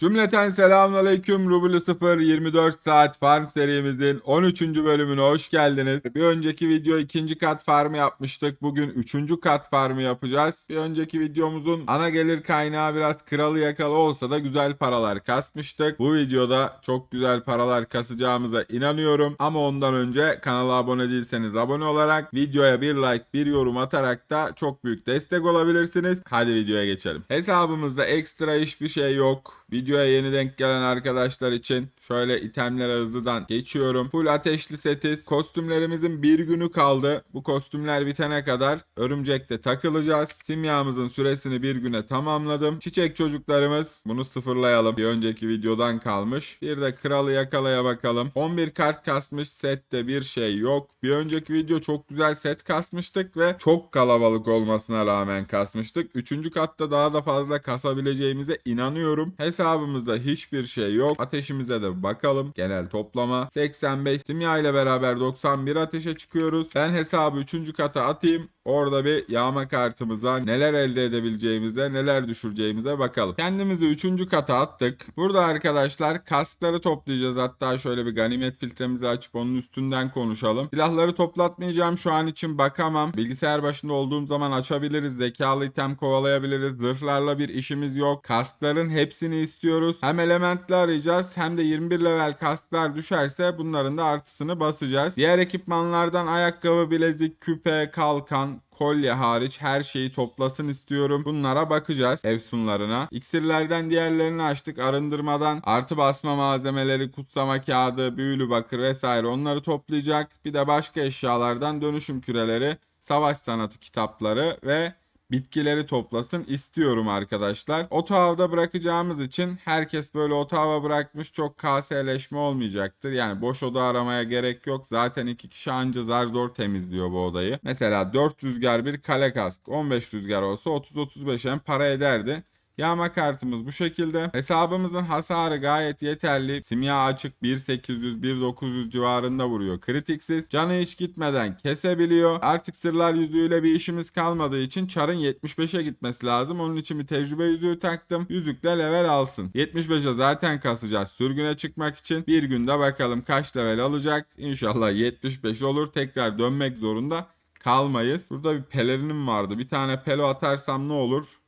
Cümleten selamünaleyküm Rublu 0 24 saat farm serimizin 13. bölümüne hoş geldiniz. Bir önceki video ikinci kat farmı yapmıştık. Bugün üçüncü kat farmı yapacağız. Bir önceki videomuzun ana gelir kaynağı biraz kralı yakalı olsa da güzel paralar kasmıştık. Bu videoda çok güzel paralar kasacağımıza inanıyorum. Ama ondan önce kanala abone değilseniz abone olarak videoya bir like bir yorum atarak da çok büyük destek olabilirsiniz. Hadi videoya geçelim. Hesabımızda ekstra hiçbir şey yok. Videoya yeni denk gelen arkadaşlar için şöyle itemlere hızlıdan geçiyorum. Full ateşli setiz. Kostümlerimizin bir günü kaldı. Bu kostümler bitene kadar örümcekte takılacağız. Simyamızın süresini bir güne tamamladım. Çiçek çocuklarımız bunu sıfırlayalım. Bir önceki videodan kalmış. Bir de kralı yakalaya bakalım. 11 kart kasmış sette bir şey yok. Bir önceki video çok güzel set kasmıştık ve çok kalabalık olmasına rağmen kasmıştık. Üçüncü katta daha da fazla kasabileceğimize inanıyorum. Hesabımızda hiçbir şey yok. Ateşimize de bakalım. Genel toplama 85. Simya ile beraber 91 ateşe çıkıyoruz. Ben hesabı 3. kata atayım. Orada bir yağma kartımıza neler elde edebileceğimize, neler düşüreceğimize bakalım. Kendimizi 3. kata attık. Burada arkadaşlar kaskları toplayacağız. Hatta şöyle bir ganimet filtremizi açıp onun üstünden konuşalım. Silahları toplatmayacağım şu an için bakamam. Bilgisayar başında olduğum zaman açabiliriz. Zekalı item kovalayabiliriz. Zırhlarla bir işimiz yok. Kaskların hepsini istiyoruz. Hem elementli arayacağız hem de 21 level kasklar düşerse bunların da artısını basacağız. Diğer ekipmanlardan ayakkabı, bilezik, küpe, kalkan, kolye hariç her şeyi toplasın istiyorum. Bunlara bakacağız efsunlarına. İksirlerden diğerlerini açtık. Arındırmadan artı basma malzemeleri, kutsama kağıdı, büyülü bakır vesaire onları toplayacak. Bir de başka eşyalardan dönüşüm küreleri, savaş sanatı kitapları ve bitkileri toplasın istiyorum arkadaşlar. Otağda bırakacağımız için herkes böyle otağa bırakmış çok kaseleşme olmayacaktır. Yani boş oda aramaya gerek yok. Zaten iki kişi anca zar zor temizliyor bu odayı. Mesela 4 rüzgar bir kale kask 15 rüzgar olsa 30-35 hem para ederdi. Yağma kartımız bu şekilde. Hesabımızın hasarı gayet yeterli. Simya açık 1800-1900 civarında vuruyor. Kritiksiz. Canı hiç gitmeden kesebiliyor. Artık sırlar yüzüğüyle bir işimiz kalmadığı için çarın 75'e gitmesi lazım. Onun için bir tecrübe yüzüğü taktım. Yüzükle level alsın. 75'e zaten kasacağız sürgüne çıkmak için. Bir günde bakalım kaç level alacak. İnşallah 75 olur. Tekrar dönmek zorunda kalmayız. Burada bir pelerinim vardı. Bir tane pelo atarsam ne olur?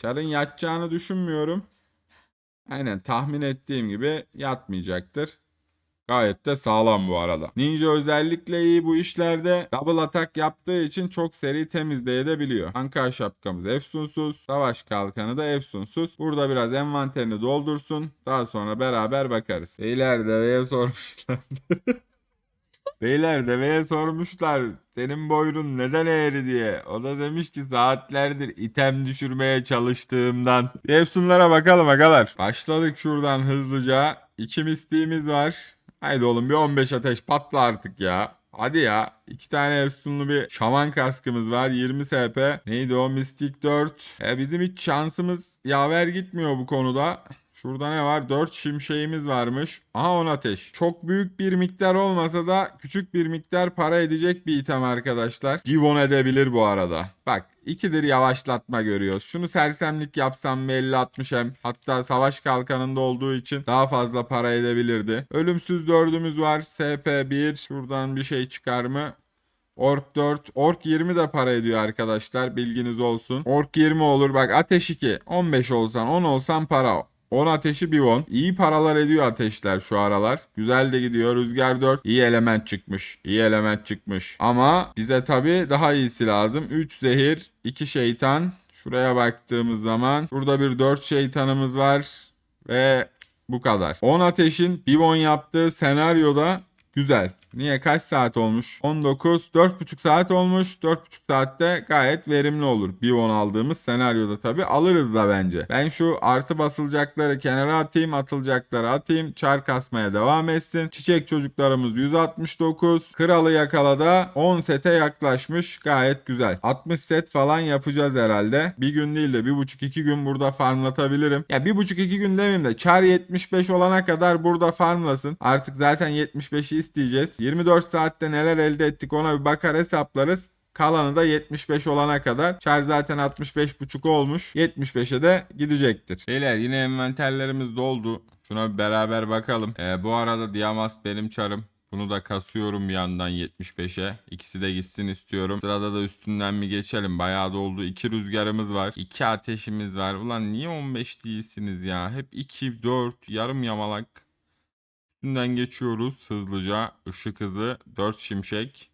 Çar'ın yatacağını düşünmüyorum. Aynen tahmin ettiğim gibi yatmayacaktır. Gayet de sağlam bu arada. Ninja özellikle iyi bu işlerde. Double atak yaptığı için çok seri temizleyebiliyor. Anka şapkamız efsunsuz. Savaş kalkanı da efsunsuz. Burada biraz envanterini doldursun. Daha sonra beraber bakarız. Beyler deveye sormuşlar. Beyler deveye sormuşlar senin boynun neden eğri diye. O da demiş ki saatlerdir item düşürmeye çalıştığımdan. Efsunlara bakalım agalar. Başladık şuradan hızlıca. İki mistiğimiz var. Haydi oğlum bir 15 ateş patla artık ya. Hadi ya. iki tane efsunlu bir şaman kaskımız var. 20 SP. Neydi o? Mystic 4. E bizim hiç şansımız yaver gitmiyor bu konuda. Şurada ne var? 4 şimşeğimiz varmış. Aha 10 ateş. Çok büyük bir miktar olmasa da küçük bir miktar para edecek bir item arkadaşlar. Give on edebilir bu arada. Bak ikidir yavaşlatma görüyoruz. Şunu sersemlik yapsam mı 50-60 hem hatta savaş kalkanında olduğu için daha fazla para edebilirdi. Ölümsüz dördümüz var. SP1 şuradan bir şey çıkar mı? Ork 4. Ork 20 de para ediyor arkadaşlar. Bilginiz olsun. Ork 20 olur. Bak ateş 2. 15 olsan 10 olsan para. 10 ateşi bir 10. İyi paralar ediyor ateşler şu aralar. Güzel de gidiyor. Rüzgar 4. İyi element çıkmış. İyi element çıkmış. Ama bize tabi daha iyisi lazım. 3 zehir. 2 şeytan. Şuraya baktığımız zaman. Burada bir 4 şeytanımız var. Ve bu kadar. 10 ateşin Bivon yaptığı senaryoda Güzel. Niye kaç saat olmuş? 19, 4,5 saat olmuş. 4,5 saatte gayet verimli olur. Bir 10 aldığımız senaryoda tabi alırız da bence. Ben şu artı basılacakları kenara atayım, atılacakları atayım. Çar kasmaya devam etsin. Çiçek çocuklarımız 169. Kralı yakalada 10 sete yaklaşmış. Gayet güzel. 60 set falan yapacağız herhalde. Bir gün değil de 1,5-2 gün burada farmlatabilirim. Ya 1,5-2 gün demeyeyim de çar 75 olana kadar burada farmlasın. Artık zaten 75'i isteyeceğiz. 24 saatte neler elde ettik ona bir bakar hesaplarız. Kalanı da 75 olana kadar. Çar zaten 65.5 olmuş. 75'e de gidecektir. Beyler yine envanterlerimiz doldu. Şuna bir beraber bakalım. Ee, bu arada Diamas benim çarım. Bunu da kasıyorum bir yandan 75'e. İkisi de gitsin istiyorum. Sırada da üstünden mi geçelim? Bayağı doldu. İki rüzgarımız var. iki ateşimiz var. Ulan niye 15 değilsiniz ya? Hep 2, 4, yarım yamalak. Üstünden geçiyoruz hızlıca. Işık hızı 4 şimşek.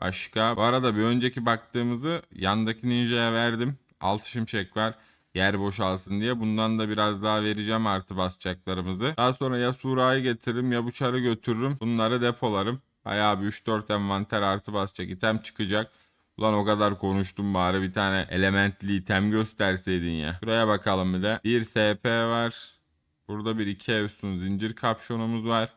Başka. Bu arada bir önceki baktığımızı yandaki ninja'ya verdim. 6 şimşek var. Yer boşalsın diye. Bundan da biraz daha vereceğim artı basacaklarımızı. Daha sonra ya Sura'yı getiririm ya bu çarı götürürüm. Bunları depolarım. Bayağı bir 3-4 envanter artı basacak item çıkacak. Ulan o kadar konuştum bari bir tane elementli item gösterseydin ya. Şuraya bakalım bir de. Bir SP var. Burada bir iki Evsun zincir kapşonumuz var.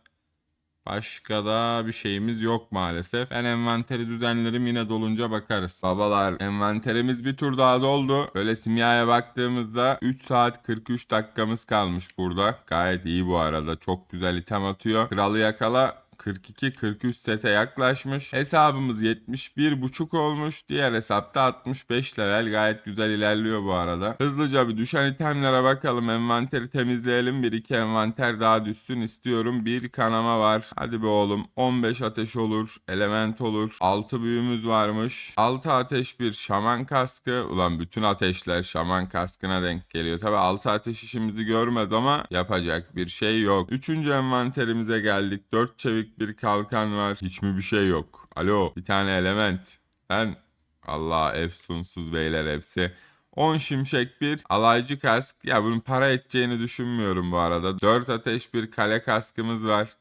Başka da bir şeyimiz yok maalesef. Ben envanteri düzenlerim yine dolunca bakarız. Babalar envanterimiz bir tur daha doldu. Böyle simyaya baktığımızda 3 saat 43 dakikamız kalmış burada. Gayet iyi bu arada. Çok güzel item atıyor. Kralı yakala 42-43 sete yaklaşmış. Hesabımız 71.5 olmuş. Diğer hesapta 65 level. Gayet güzel ilerliyor bu arada. Hızlıca bir düşen itemlere bakalım. Envanteri temizleyelim. Bir iki envanter daha düşsün istiyorum. Bir kanama var. Hadi be oğlum. 15 ateş olur. Element olur. 6 büyümüz varmış. 6 ateş bir şaman kaskı. Ulan bütün ateşler şaman kaskına denk geliyor. Tabi 6 ateş işimizi görmez ama yapacak bir şey yok. Üçüncü envanterimize geldik. 4 çevik bir kalkan var. Hiç mi bir şey yok? Alo bir tane element. Ben Allah efsunsuz beyler hepsi. 10 şimşek bir alaycı kask. Ya bunun para edeceğini düşünmüyorum bu arada. 4 ateş bir kale kaskımız var.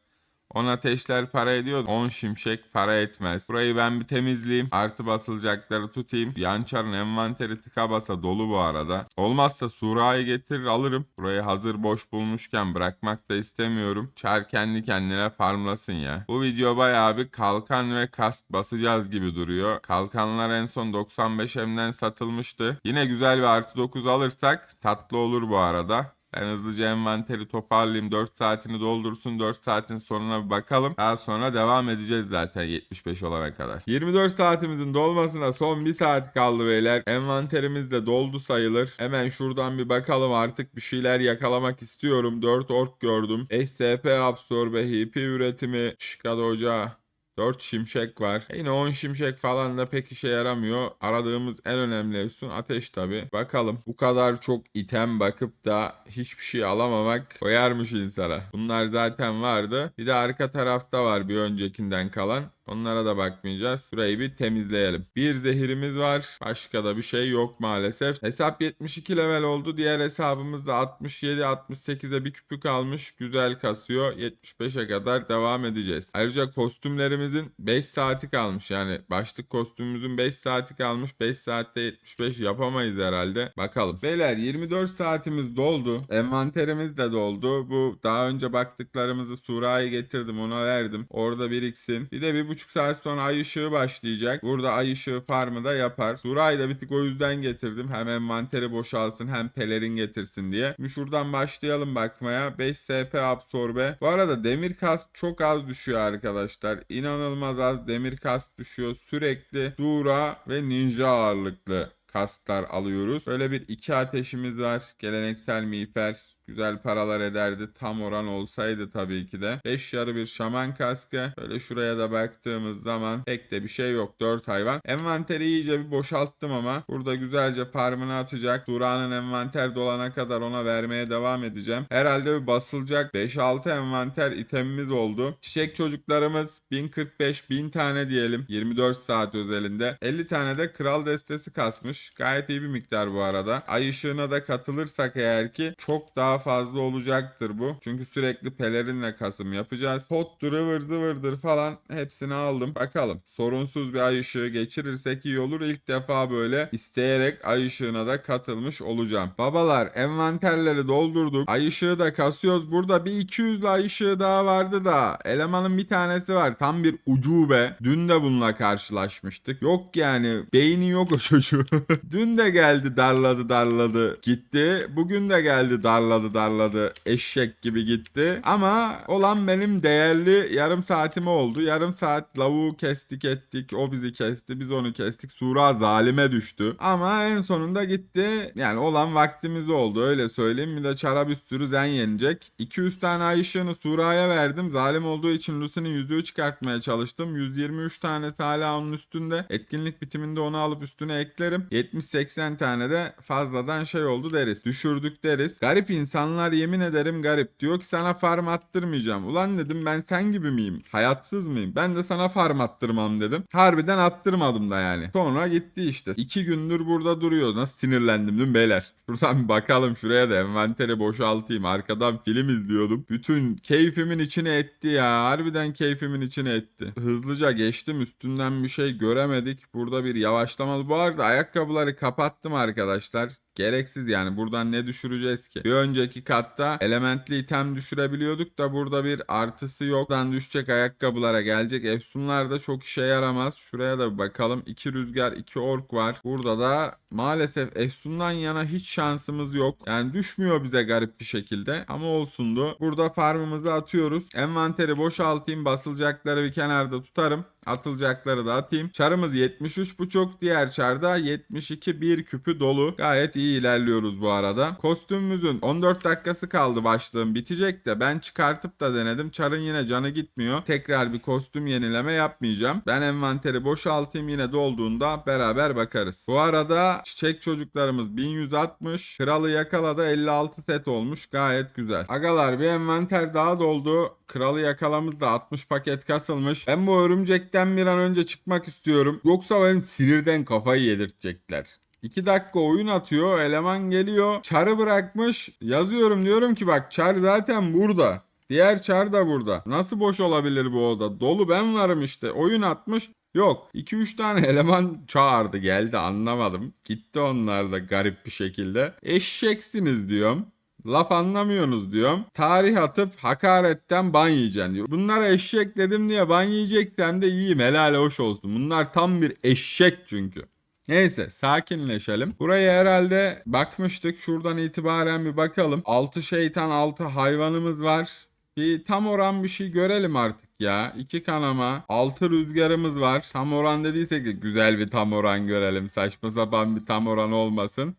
10 ateşler para ediyor. 10 şimşek para etmez. Burayı ben bir temizleyeyim. Artı basılacakları tutayım. Yançar'ın envanteri tıka basa dolu bu arada. Olmazsa Sura'yı getirir alırım. Burayı hazır boş bulmuşken bırakmak da istemiyorum. Çar kendi kendine farmlasın ya. Bu video bayağı bir kalkan ve kask basacağız gibi duruyor. Kalkanlar en son 95M'den satılmıştı. Yine güzel bir artı 9 alırsak tatlı olur bu arada. Ben hızlıca envanteri toparlayayım. 4 saatini doldursun. 4 saatin sonuna bir bakalım. Daha sonra devam edeceğiz zaten 75 olana kadar. 24 saatimizin dolmasına son 1 saat kaldı beyler. Envanterimiz de doldu sayılır. Hemen şuradan bir bakalım artık bir şeyler yakalamak istiyorum. 4 ork gördüm. SCP absorbe, HP üretimi, Chicago ocağı. 4 şimşek var. Yine 10 şimşek falan da pek işe yaramıyor. Aradığımız en önemli efsun ateş tabi. Bakalım bu kadar çok item bakıp da hiçbir şey alamamak koyarmış insana. Bunlar zaten vardı. Bir de arka tarafta var bir öncekinden kalan. Onlara da bakmayacağız. Burayı bir temizleyelim. Bir zehirimiz var. Başka da bir şey yok maalesef. Hesap 72 level oldu. Diğer hesabımızda 67-68'e bir küpü kalmış. Güzel kasıyor. 75'e kadar devam edeceğiz. Ayrıca kostümlerimizin 5 saati kalmış. Yani başlık kostümümüzün 5 saati kalmış. 5 saatte 75 yapamayız herhalde. Bakalım. Beyler 24 saatimiz doldu. Envanterimiz de doldu. Bu daha önce baktıklarımızı Sura'yı getirdim. Ona verdim. Orada biriksin. Bir de bir buçuk saat sonra ay ışığı başlayacak. Burada ay ışığı farmı da yapar. Sura'yı da bir o yüzden getirdim. Hem envanteri boşalsın hem pelerin getirsin diye. Şimdi şuradan başlayalım bakmaya. 5 SP absorbe. Bu arada demir kask çok az düşüyor arkadaşlar. İnanılmaz az demir kask düşüyor. Sürekli Sura ve ninja ağırlıklı kasklar alıyoruz. Böyle bir iki ateşimiz var. Geleneksel miğfer. Güzel paralar ederdi. Tam oran olsaydı tabii ki de. 5 yarı bir şaman kaskı. Böyle şuraya da baktığımız zaman pek de bir şey yok. 4 hayvan. Envanteri iyice bir boşalttım ama. Burada güzelce farmını atacak. Dura'nın envanter dolana kadar ona vermeye devam edeceğim. Herhalde bir basılacak 5-6 envanter itemimiz oldu. Çiçek çocuklarımız 1045 1000 tane diyelim. 24 saat özelinde. 50 tane de kral destesi kasmış. Gayet iyi bir miktar bu arada. Ay ışığına da katılırsak eğer ki çok daha fazla olacaktır bu. Çünkü sürekli pelerinle kasım yapacağız. Pottur ıvır zıvırdır falan hepsini aldım. Bakalım sorunsuz bir ay ışığı geçirirsek iyi olur. İlk defa böyle isteyerek ay ışığına da katılmış olacağım. Babalar envanterleri doldurduk. Ay ışığı da kasıyoruz. Burada bir 200 ay ışığı daha vardı da elemanın bir tanesi var. Tam bir ucube. Dün de bununla karşılaşmıştık. Yok yani beyni yok o çocuğu. Dün de geldi darladı darladı gitti. Bugün de geldi darladı darladı darladı eşek gibi gitti. Ama olan benim değerli yarım saatime oldu. Yarım saat lavuğu kestik ettik. O bizi kesti biz onu kestik. Sura zalime düştü. Ama en sonunda gitti. Yani olan vaktimiz oldu öyle söyleyeyim. Bir de çara bir sürü zen yenecek. 200 tane ay ışığını Sura'ya verdim. Zalim olduğu için Lucy'nin yüzüğü çıkartmaya çalıştım. 123 tane hala onun üstünde. Etkinlik bitiminde onu alıp üstüne eklerim. 70-80 tane de fazladan şey oldu deriz. Düşürdük deriz. Garip insanlar yemin ederim garip. Diyor ki sana farm attırmayacağım. Ulan dedim ben sen gibi miyim? Hayatsız mıyım? Ben de sana farm attırmam dedim. Harbiden attırmadım da yani. Sonra gitti işte. İki gündür burada duruyor. Nasıl sinirlendim değil mi beyler? Şuradan bir bakalım şuraya da envanteri boşaltayım. Arkadan film izliyordum. Bütün keyfimin içine etti ya. Harbiden keyfimin içine etti. Hızlıca geçtim üstünden bir şey göremedik. Burada bir yavaşlama. Bu arada ayakkabıları kapattım arkadaşlar. Gereksiz yani buradan ne düşüreceğiz ki? Bir önceki katta elementli item düşürebiliyorduk da burada bir artısı yok. Düşecek ayakkabılara gelecek. Efsunlar da çok işe yaramaz. Şuraya da bir bakalım. 2 rüzgar 2 ork var. Burada da maalesef Efsun'dan yana hiç şansımız yok. Yani düşmüyor bize garip bir şekilde. Ama olsundu. Burada farmımızı atıyoruz. Envanteri boşaltayım. Basılacakları bir kenarda tutarım. Atılacakları da atayım. Çarımız 73.5. Diğer çarda 72 bir küpü dolu. Gayet iyi ilerliyoruz bu arada. Kostümümüzün 14 dakikası kaldı başlığım bitecek de ben çıkartıp da denedim. Çarın yine canı gitmiyor. Tekrar bir kostüm yenileme yapmayacağım. Ben envanteri boşaltayım yine dolduğunda beraber bakarız. Bu arada çiçek çocuklarımız 1160. Kralı yakalada 56 set olmuş. Gayet güzel. Agalar bir envanter daha doldu. Kralı yakalamız da 60 paket kasılmış. Ben bu örümcekten bir an önce çıkmak istiyorum. Yoksa benim sinirden kafayı yedirtecekler. 2 dakika oyun atıyor. Eleman geliyor. Çarı bırakmış. Yazıyorum diyorum ki bak çar zaten burada. Diğer çar da burada. Nasıl boş olabilir bu oda? Dolu ben varım işte. Oyun atmış. Yok. 2-3 tane eleman çağırdı geldi anlamadım. Gitti onlar da garip bir şekilde. Eşeksiniz diyorum. Laf anlamıyorsunuz diyorum. Tarih atıp hakaretten ban yiyeceksin diyor. Bunlara eşek dedim diye ban yiyeceksem de yiyeyim helal hoş olsun. Bunlar tam bir eşek çünkü. Neyse sakinleşelim. Buraya herhalde bakmıştık. Şuradan itibaren bir bakalım. 6 şeytan 6 hayvanımız var. Bir tam oran bir şey görelim artık ya. 2 kanama, 6 rüzgarımız var. Tam oran dediysek de güzel bir tam oran görelim. Saçma sapan bir tam oran olmasın.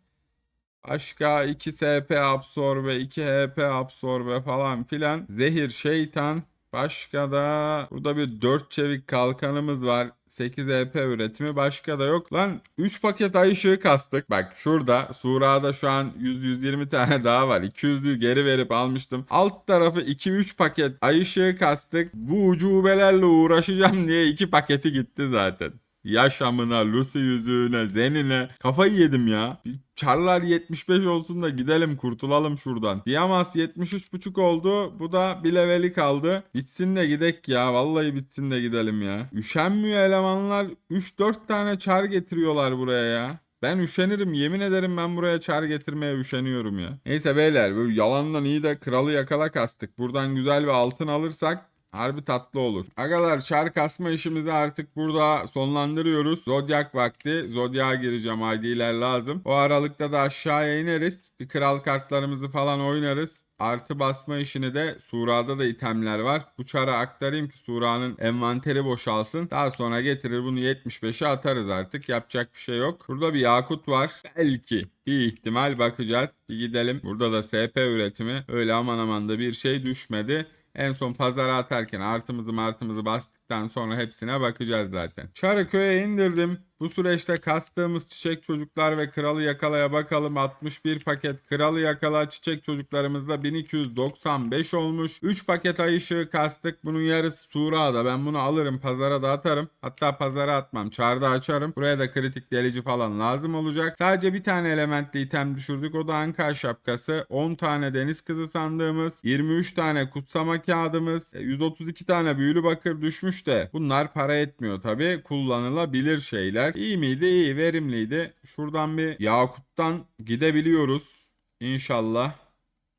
Başka 2 SP absorbe, 2 HP absorbe falan filan. Zehir şeytan. Başka da burada bir 4 çevik kalkanımız var. 8 EP üretimi başka da yok. Lan 3 paket ay ışığı kastık. Bak şurada Sura'da şu an 100-120 tane daha var. 200'lüğü geri verip almıştım. Alt tarafı 2-3 paket ay ışığı kastık. Bu ucubelerle uğraşacağım diye 2 paketi gitti zaten. Yaşamına, Lucy yüzüğüne, Zenine. Kafayı yedim ya. Bir Çarlar 75 olsun da gidelim kurtulalım şuradan. Diyamas 73.5 oldu. Bu da bir leveli kaldı. Bitsin de gidek ya. Vallahi bitsin de gidelim ya. Üşenmiyor elemanlar. 3-4 tane çar getiriyorlar buraya ya. Ben üşenirim yemin ederim ben buraya çar getirmeye üşeniyorum ya. Neyse beyler böyle yalandan iyi de kralı yakala kastık. Buradan güzel bir altın alırsak Harbi tatlı olur. Agalar çar kasma işimizi artık burada sonlandırıyoruz. Zodyak vakti. Zodyak'a gireceğim ID'ler lazım. O aralıkta da aşağıya ineriz. Bir kral kartlarımızı falan oynarız. Artı basma işini de Sura'da da itemler var. Bu çara aktarayım ki Sura'nın envanteri boşalsın. Daha sonra getirir bunu 75'e atarız artık. Yapacak bir şey yok. Burada bir yakut var. Belki bir ihtimal bakacağız. Bir gidelim. Burada da SP üretimi. Öyle aman aman da bir şey düşmedi. En son pazara atarken artımızı martımızı bastıktan sonra hepsine bakacağız zaten. Çarıköy'e indirdim. Bu süreçte kastığımız çiçek çocuklar ve kralı yakalaya bakalım. 61 paket kralı yakala çiçek çocuklarımızda 1295 olmuş. 3 paket ay ışığı kastık. Bunun yarısı Sura'da. Ben bunu alırım pazara da atarım. Hatta pazara atmam. Çarda açarım. Buraya da kritik delici falan lazım olacak. Sadece bir tane elementli item düşürdük. O da Anka şapkası. 10 tane deniz kızı sandığımız. 23 tane kutsama kağıdımız. 132 tane büyülü bakır düşmüş de. Bunlar para etmiyor tabi. Kullanılabilir şeyler. İyi miydi? İyi. Verimliydi. Şuradan bir Yakut'tan gidebiliyoruz. İnşallah.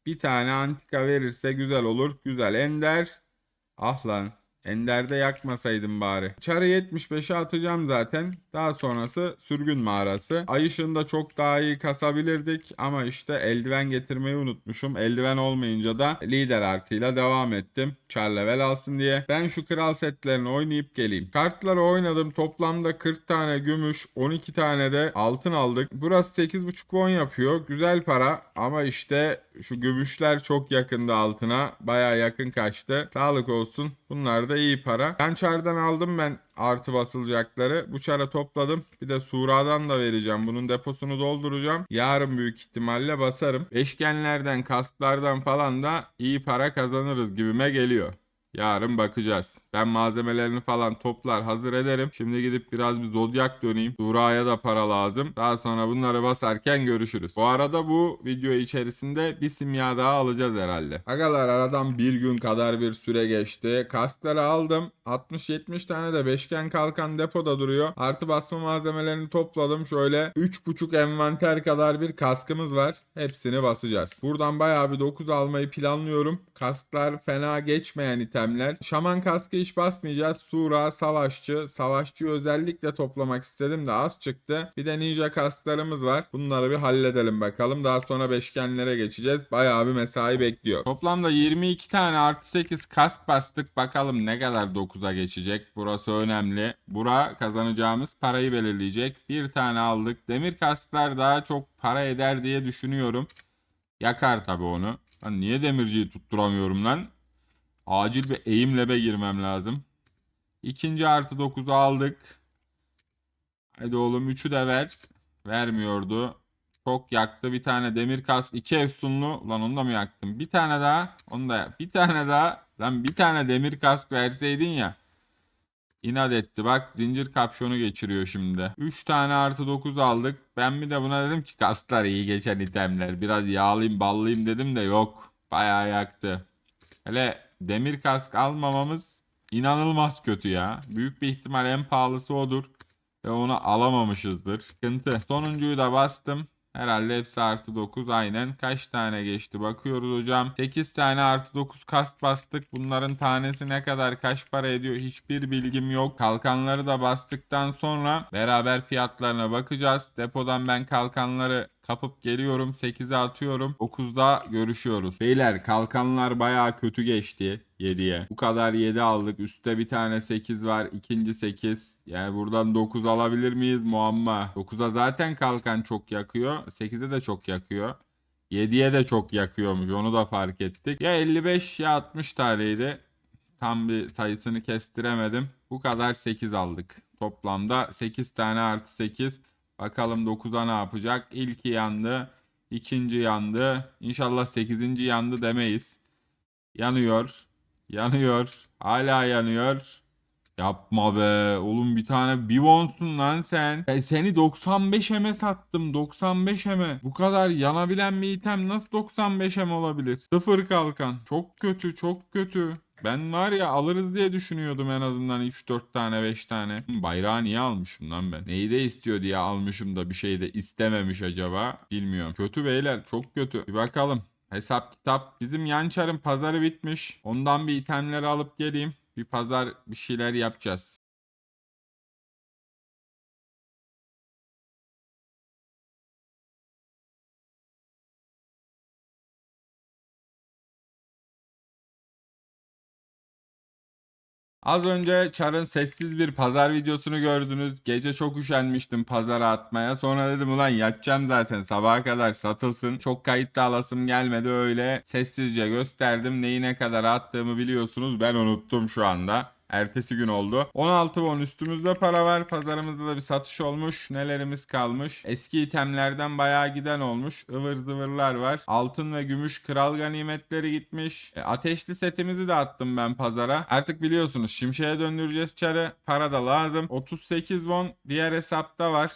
Bir tane antika verirse güzel olur. Güzel. Ender. Ah lan. Ender'de yakmasaydım bari. Çarı 75'e atacağım zaten. Daha sonrası sürgün mağarası. Ay ışığında çok daha iyi kasabilirdik ama işte eldiven getirmeyi unutmuşum. Eldiven olmayınca da lider artıyla devam ettim. Char level alsın diye. Ben şu kral setlerini oynayıp geleyim. Kartları oynadım. Toplamda 40 tane gümüş, 12 tane de altın aldık. Burası 8.5 won yapıyor. Güzel para ama işte şu gümüşler çok yakında altına. Baya yakın kaçtı. Sağlık olsun. Bunlar da iyi para. Ben çardan aldım ben artı basılacakları. Bu çara topladım. Bir de Sura'dan da vereceğim. Bunun deposunu dolduracağım. Yarın büyük ihtimalle basarım. Beşgenlerden, kasklardan falan da iyi para kazanırız gibime geliyor. Yarın bakacağız. Ben malzemelerini falan toplar hazır ederim. Şimdi gidip biraz bir zodyak döneyim. Dura'ya da para lazım. Daha sonra bunları basarken görüşürüz. Bu arada bu video içerisinde bir simya daha alacağız herhalde. Agalar aradan bir gün kadar bir süre geçti. Kaskları aldım. 60-70 tane de beşgen kalkan depoda duruyor. Artı basma malzemelerini topladım. Şöyle 3.5 envanter kadar bir kaskımız var. Hepsini basacağız. Buradan bayağı bir 9 almayı planlıyorum. Kasklar fena geçmeyen itemler. Şaman kaskı hiç basmayacağız. Sura, savaşçı. Savaşçıyı özellikle toplamak istedim de az çıktı. Bir de ninja kasklarımız var. Bunları bir halledelim bakalım. Daha sonra beşgenlere geçeceğiz. Bayağı bir mesai bekliyor. Toplamda 22 tane artı 8 kask bastık. Bakalım ne kadar 9'a geçecek. Burası önemli. Bura kazanacağımız parayı belirleyecek. Bir tane aldık. Demir kasklar daha çok para eder diye düşünüyorum. Yakar tabi onu. Lan niye demirciyi tutturamıyorum lan? Acil bir eğim lebe girmem lazım. İkinci artı 9'u aldık. Hadi oğlum 3'ü de ver. Vermiyordu. Çok yaktı. Bir tane demir kask. iki efsunlu. Lan onu da mı yaktım? Bir tane daha. Onu da Bir tane daha. Lan bir tane demir kask verseydin ya. İnat etti. Bak zincir kapşonu geçiriyor şimdi. 3 tane artı 9 aldık. Ben bir de buna dedim ki kasklar iyi geçen itemler. Biraz yağlayayım ballayayım dedim de yok. Bayağı yaktı. Hele demir kask almamamız inanılmaz kötü ya. Büyük bir ihtimal en pahalısı odur. Ve onu alamamışızdır. Sıkıntı. Sonuncuyu da bastım. Herhalde hepsi artı 9 aynen. Kaç tane geçti bakıyoruz hocam. 8 tane artı 9 kask bastık. Bunların tanesi ne kadar kaç para ediyor hiçbir bilgim yok. Kalkanları da bastıktan sonra beraber fiyatlarına bakacağız. Depodan ben kalkanları kapıp geliyorum. 8'e atıyorum. 9'da görüşüyoruz. Beyler kalkanlar baya kötü geçti 7'ye. Bu kadar 7 aldık. Üstte bir tane 8 var. ikinci 8. Yani buradan 9 alabilir miyiz? Muamma. 9'a zaten kalkan çok yakıyor. 8'e de çok yakıyor. 7'ye de çok yakıyormuş. Onu da fark ettik. Ya 55 ya 60 taneydi. Tam bir sayısını kestiremedim. Bu kadar 8 aldık. Toplamda 8 tane artı 8. Bakalım 9'a ne yapacak? İlki yandı. ikinci yandı. İnşallah 8. yandı demeyiz. Yanıyor. Yanıyor. Hala yanıyor. Yapma be. Oğlum bir tane Bivon'sun lan sen. Ya seni 95 eme sattım. 95 eme. Bu kadar yanabilen bir item nasıl 95 em olabilir? Sıfır kalkan. Çok kötü. Çok kötü. Ben var ya alırız diye düşünüyordum en azından 3-4 tane 5 tane. Bayrağı niye almışım lan ben? Neyi de istiyor diye almışım da bir şey de istememiş acaba? Bilmiyorum. Kötü beyler çok kötü. Bir bakalım. Hesap kitap. Bizim Yançar'ın pazarı bitmiş. Ondan bir itemleri alıp geleyim. Bir pazar bir şeyler yapacağız. Az önce Char'ın sessiz bir pazar videosunu gördünüz. Gece çok üşenmiştim pazara atmaya. Sonra dedim ulan yatacağım zaten sabaha kadar satılsın. Çok kayıt da alasım gelmedi öyle. Sessizce gösterdim. Neyi ne kadar attığımı biliyorsunuz. Ben unuttum şu anda. Ertesi gün oldu. 16 won üstümüzde para var. Pazarımızda da bir satış olmuş. Nelerimiz kalmış? Eski itemlerden bayağı giden olmuş. Ivır zıvırlar var. Altın ve gümüş kral ganimetleri gitmiş. E, ateşli setimizi de attım ben pazara. Artık biliyorsunuz şimşeğe döndüreceğiz çarı. Para da lazım. 38 won diğer hesapta var.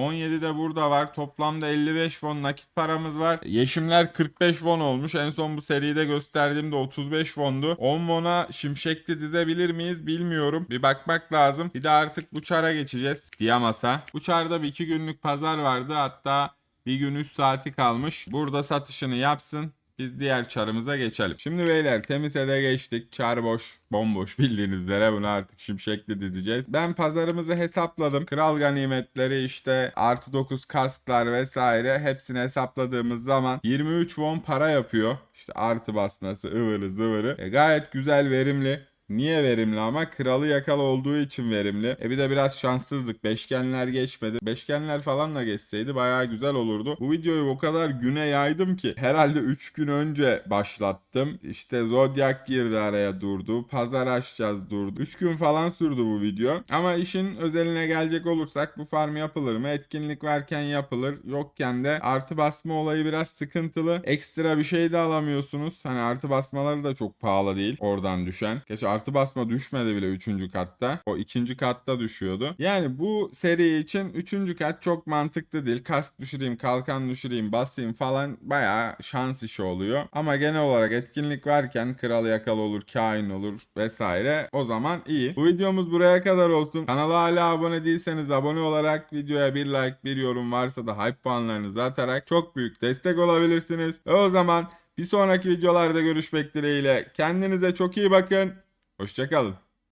17 de burada var. Toplamda 55 won nakit paramız var. Yeşimler 45 won olmuş. En son bu seride gösterdiğimde 35 wondu. 10 won'a şimşekli dizebilir miyiz bilmiyorum. Bir bakmak lazım. Bir de artık bu çara geçeceğiz. Diyamasa. Bu çarda bir iki günlük pazar vardı. Hatta bir gün 3 saati kalmış. Burada satışını yapsın. Biz diğer çarımıza geçelim. Şimdi beyler Temise'de geçtik. Çar boş, bomboş bildiğiniz üzere bunu artık şimşekli dizeceğiz. Ben pazarımızı hesapladım. Kral ganimetleri işte artı 9 kasklar vesaire hepsini hesapladığımız zaman 23 won para yapıyor. İşte artı basması ıvırı zıvırı. E, gayet güzel verimli. Niye verimli ama kralı yakalı olduğu için verimli. E bir de biraz şanssızlık. Beşgenler geçmedi. Beşgenler falan da geçseydi bayağı güzel olurdu. Bu videoyu o kadar güne yaydım ki herhalde 3 gün önce başlattım. İşte Zodiac girdi araya durdu. Pazar açacağız durdu. 3 gün falan sürdü bu video. Ama işin özeline gelecek olursak bu farm yapılır mı? Etkinlik varken yapılır. Yokken de artı basma olayı biraz sıkıntılı. Ekstra bir şey de alamıyorsunuz. Hani artı basmaları da çok pahalı değil. Oradan düşen. Geç artı basma düşmedi bile 3. katta. O ikinci katta düşüyordu. Yani bu seri için 3. kat çok mantıklı değil. Kask düşüreyim, kalkan düşüreyim, basayım falan bayağı şans işi oluyor. Ama genel olarak etkinlik varken kral yakalı olur, kain olur vesaire. O zaman iyi. Bu videomuz buraya kadar olsun. Kanala hala abone değilseniz abone olarak videoya bir like, bir yorum varsa da hype puanlarınızı atarak çok büyük destek olabilirsiniz. O zaman bir sonraki videolarda görüşmek dileğiyle. Kendinize çok iyi bakın. Hoşçakalın.